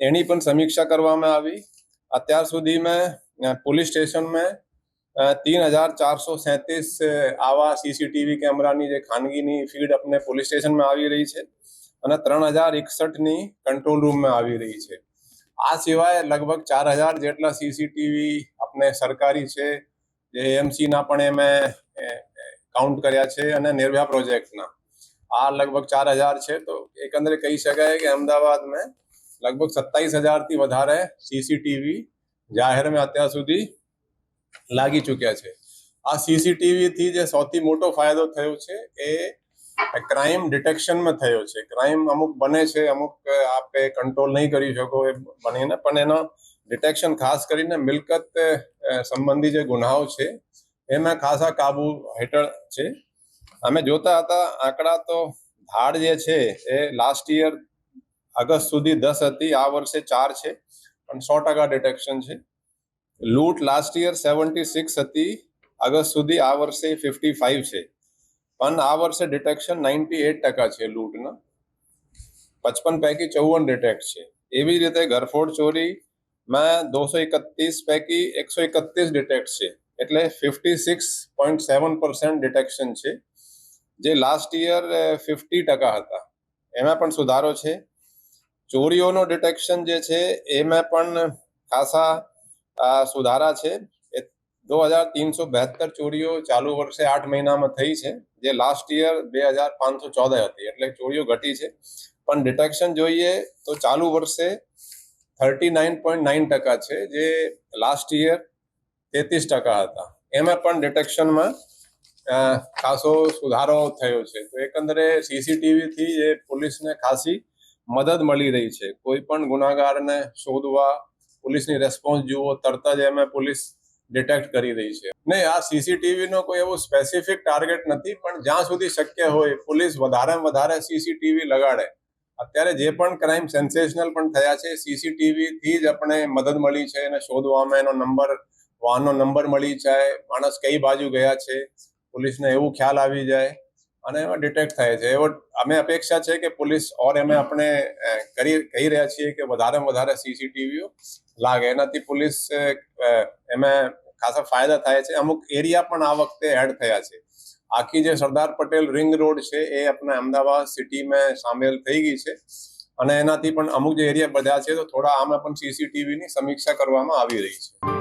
એની પણ સમીક્ષા કરવામાં આવી અત્યાર સુધી મેં અ, पुलिस स्टेशन में तीन हजार चार सौ सैंतीस આવા સીસીટીવી કેમેરાની જે ખાનગીની ફીડ આપણે પોલીસ સ્ટેશનમાં આવી રહી છે અને ત્રણ હજાર એકસઠની કંટ્રોલ રૂમમાં આવી રહી છે આ સિવાય લગભગ ચાર હજાર જેટલા સીસીટીવી આપણે સરકારી છે જે એએમસીના પણ એમે કાઉન્ટ કર્યા છે અને નિર્ભયા પ્રોજેક્ટના આ લગભગ ચાર હજાર છે તો એકંદરે કહી શકાય કે અમદાવાદમાં લગભગ સત્તાવીસ હજારથી વધારે સીસીટીવી જાહેરમાં અત્યાર સુધી લાગી ચૂક્યા છે. આ સીસીટીવીથી જે સૌથી મોટો ફાયદો થયો છે એ ક્રાઇમ ડિટેક્શનમાં થયો છે. ક્રાઇમ અમુક બને છે, અમુક આપે કંટ્રોલ નહીં કરી શકો એ બનીને પણ એનો ડિટેક્શન ખાસ કરીને મિલકત સંબંધી જે ગુનાઓ છે એમાં ખાસા કાબુ હેઠળ છે. અમે જોતા હતા આંકડા તો ધાડ જે છે એ લાસ્ટ યર ઓગસ્ટ સુધી દસ હતી, આ વર્ષે ચાર છે પણ સો ટકા ડિટેક્શન છે. લૂંટ લાસ્ટ યર સેવન્ટી સિક્સ હતી, અગસ્ત સુધી આ વર્ષે ફિફ્ટી ફાઈવ છે. પણ આ વર્ષે ડિટેક્શન નાઇન્ટી એટ ટકા છે લૂંટના. પચપન પૈકી ચૌવન ડિટેક્ટ છે. એવી જ રીતે ઘરફોડ ચોરીમાં દોસો એકત્રીસ પૈકી એકસો એકત્રીસ ડિટેક્ટ છે. એટલે fifty six point seven percent detection છે. જે લાસ્ટ યર ફિફ્ટી ટકા હતા. એમાં પણ સુધારો છે. ચોરીઓનો ડિટેક્શન જે છે, એમાં પણ ખાસા સુધારા છે. દો હજાર તીનસો બેહત્તર ચોરીઓ ચાલુ વર્ષે આઠ મહિનામાં થઈ છે. જે લાસ્ટ યર બે હજાર પાંચસો ચૌદ હતી, એટલે ચોરીઓ ઘટી છે. પણ ડિટેક્શન જોઈએ તો ચાલુ વર્ષે થર્ટી નાઇન પોઈન્ટ નાઇન ટકા છે, જે લાસ્ટ યર તેત્રીસ ટકા હતા. એમાં પણ ડિટેક્શનમાં ખાસો સુધારો થયો છે. તો એકંદરે સીસીટીવીથી એ પોલીસને ખાસી મદદ મળી રહી છે. કોઈ પણ ગુનાગારને શોધવા, પોલીસની રેસ્પોન્સ જુઓ, તરત જ એમ પોલીસ ડિટેક્ટ કરી રહી છે. નહીં, આ સીસીટીવી નો કોઈ એવો સ્પેસિફિક ટાર્ગેટ નથી, પણ જ્યાં સુધી શક્ય હોય, પોલીસ વધારે વધારે સીસીટીવી લગાડે. અત્યારે જે પણ ક્રાઇમ સેન્સેશનલ પણ થયા છે સીસીટીવી થી જ આપણે મદદ મળી છે એને શોધવામાં એનો નંબર વાહનનો નંબર મળી જાય, માણસ કઈ બાજુ ગયા છે, પોલીસને એવું ખ્યાલ આવી જાય. અને એમાં ડિટેક્ટ થાય છે. એવો અમે અપેક્ષા છે કે પોલીસ ઓર એમે આપણે કરી, કહી રહ્યા છીએ કે વધારે વધારે સીસીટીવીઓ લાગે. એનાથી પોલીસ એમાં ખાસા ફાયદા થાય છે. અમુક એરિયા પણ આ વખતે એડ થયા છે. આખી જે સરદાર પટેલ રિંગ રોડ છે એ આપણા અમદાવાદ સિટીમાં સામેલ થઈ ગઈ છે. અને એનાથી પણ અમુક જે એરિયા બધા છે તો થોડા આમાં પણ સીસીટીવીની સમીક્ષા કરવામાં આવી રહી છે.